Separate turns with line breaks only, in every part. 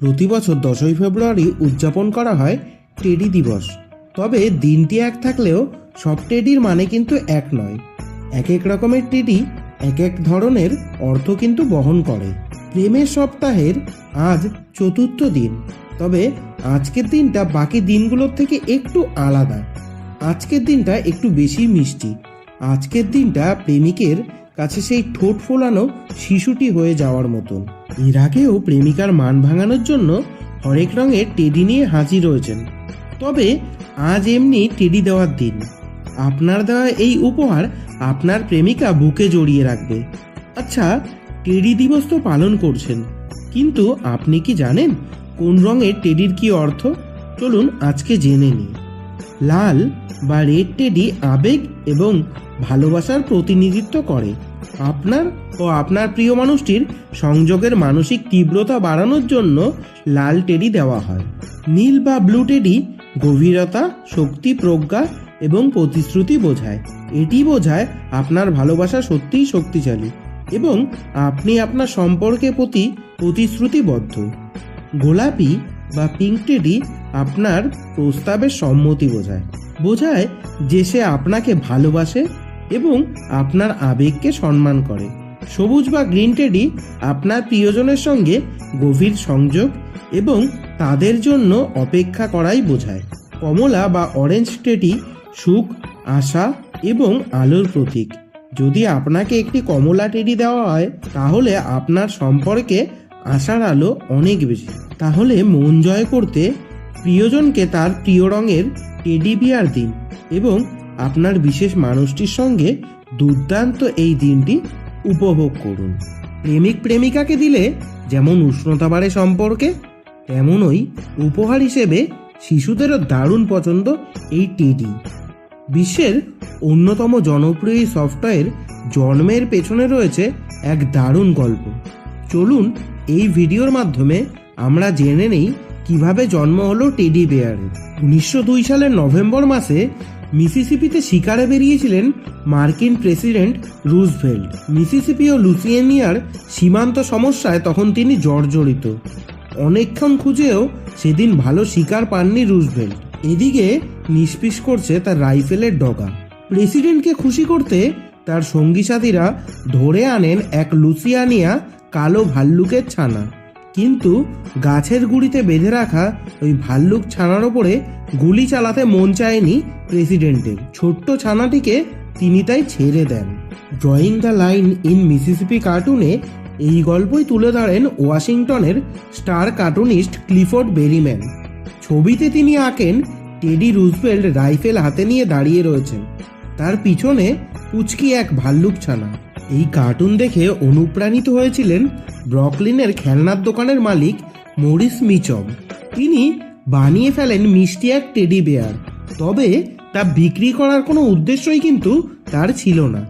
প্রতি বছর দশই ফেব্রুয়ারি উদযাপন করা হয় টেডি দিবস। তবে দিনটি এক থাকলেও সব টেডির মানে কিন্তু এক নয়। এক এক রকমের টেডি, এক এক ধরনের অর্থ কিন্তু বহন করে। প্রেমের সপ্তাহের আজ চতুর্থ দিন। তবে আজকের দিনটা বাকি দিনগুলোর থেকে একটু আলাদা। আজকের দিনটা একটু বেশি মিষ্টি। আজকের দিনটা প্রেমিকের কাছে সেই ঠোঁট ফোলানো শিশুটি হয়ে যাওয়ার মতন। এর আগেও প্রেমিকার মান ভাঙানোর জন্য হরেক রঙের টেডি নিয়ে হাজির রয়েছেন তবে আজ এমনি টেডি দেওয়ার দিন। আপনার দেওয়া এই উপহার আপনার প্রেমিকা বুকে জড়িয়ে রাখবে। আচ্ছা টেডি দিবস তো পালন করছেন। কিন্তু আপনি কি জানেন কোন রঙের টেডির কি অর্থ? চলুন আজকে জেনে নিই। লাল বা রেড টেডি আবেগ এবং ভালোবাসার প্রতিনিধিত্ব করে। আপনার ও আপনার প্রিয় মানুষটির সংযোগের মানসিক তীব্রতা বাড়ানোর জন্য লাল টেডি দেওয়া হয়। নীল বা ব্লু টেডি গভীরতা, শক্তি, প্রজ্ঞা এবং প্রতিশ্রুতি বোঝায়। এটি বোঝায় আপনার ভালোবাসা সত্যিই শক্তিশালী এবং আপনি আপনার সম্পর্কের প্রতি প্রতিশ্রুতিবদ্ধ। গোলাপি বা পিঙ্ক টেডি আপনার প্রস্তাবের সম্মতি বোঝায়। বোঝায় যে সে আপনাকে ভালোবাসে এবং আপনার আবেগকে সম্মান করে। সবুজ বা গ্রিন টেডি আপনার প্রিয়জনের সঙ্গে গভীর সংযোগ এবং তাদের জন্য অপেক্ষা করাই বোঝায়। কমলা বা অরেঞ্জ টেডি সুখ, আশা এবং আলোর প্রতীক। যদি আপনাকে একটি কমলা টেডি দেওয়া হয়, তাহলে আপনার সম্পর্কে আশার আলো অনেক বেশি। তাহলে মন জয় করতে প্রিয়জনকে তার প্রিয় রঙের টেডি বিয়ার দিন এবং আপনার বিশেষ মানুষটির সঙ্গে দুর্দান্ত এই দিনটি উপভোগ করুন। প্রেমিক প্রেমিকাকে দিলে যেমন উষ্ণতা বাড়ে সম্পর্কে, তেমনই উপহার হিসেবে শিশুদেরও দারুণ পছন্দ এই টেডি বিশ্বের অন্যতম জনপ্রিয় সফটওয়্যার জন্মের পেছনে রয়েছে এক দারুণ গল্প। চলুন এই ভিডিওর মাধ্যমে আমরা জেনে নেই কীভাবে জন্ম হলো টেডি বেয়ারের উনিশশো দুই সালের নভেম্বর মাসে মিসিসিপিতে শিকারে বেরিয়েছিলেন মার্কিন প্রেসিডেন্ট রুজভেল্ট। মিসিসিপি ও লুসিয়েনিয়ার সীমান্ত সমস্যায় তখন তিনি জর্জরিত। অনেকক্ষণ খুঁজেও সেদিন ভালো শিকার পাননি রুজভেল্ট। এদিকে নিষ্পিস করছে তার রাইফেলের ডগা। প্রেসিডেন্টকে খুশি করতে তার সঙ্গী সাথীরা ধরে আনেন এক লুসিয়ানিয়া কালো ভাল্লুকের ছানা। কিন্তু গাছের গুড়িতে বেঁধে রাখা ওই ভাল্লুক ছানার ওপরে গুলি চালাতে মন চায়নি প্রেসিডেন্টের। ছোট্ট ছানাটিকে তিনি তাই ছেড়ে দেন। Drawing the line in Mississippi কার্টুনে এই গল্পই তুলে ধরেন ওয়াশিংটনের স্টার কার্টুনিস্ট ক্লিফোর্ড বেরিম্যান। ছবিতে তিনি আঁকেন টেডি রুজভেল্ট রাইফেল হাতে নিয়ে দাঁড়িয়ে রয়েছেন। তার পিছনে পুচকি এক ভাল্লুক ছানা। এই কার্টুন দেখে অনুপ্রাণিত হয়েছিলেন ব্রকলিনের খেলনার দোকানের মালিক মরিস মিচম। তিনি বানিয়ে ফেলেন মিষ্টি এক টেডি বেয়ার তবে তা বিক্রি করার কোনো উদ্দেশ্যই কিন্তু তার ছিল না।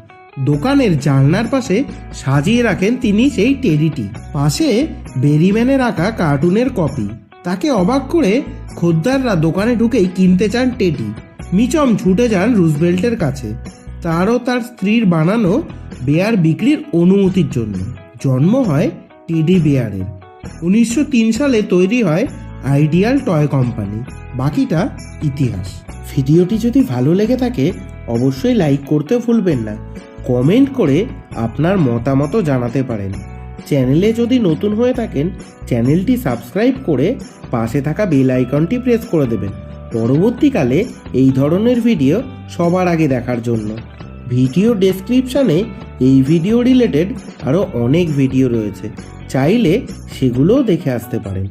দোকানের জানলার পাশে সাজিয়ে রাখেন তিনি সেই টেডিটি পাশে বেরিম্যানের আঁকা কার্টুনের কপি তাকে অবাক করে খদ্দাররা দোকানে ঢুকেই কিনতে চান টেডি মিচম ছুটে যান রুজবেল্টের কাছে। তারও তার স্ত্রীর বানানো বেয়ার বিক্রির অনুমতির জন্য। জন্ম হয় টেডি বেয়ারের। উনিশশো তিন সালে তৈরি হয় আইডিয়াল টয় কোম্পানি। বাকিটা ইতিহাস। ভিডিওটি যদি ভালো লেগে থাকে, অবশ্যই লাইক করতে ভুলবেন না। কমেন্ট করে আপনার মতামত জানাতে পারেন। চ্যানেলে যদি নতুন হয়ে থাকেন, চ্যানেলটি সাবস্ক্রাইব করে পাশে থাকা বেল আইকনটি প্রেস করে দেবেন। পরবর্তীকালে এই ধরনের ভিডিও সবার আগে দেখার জন্য। ভিডিও ডেসক্রিপশানে এই ভিডিও রিলেটেড আরও অনেক ভিডিও রয়েছে। চাইলে সেগুলোও দেখে আসতে পারেন।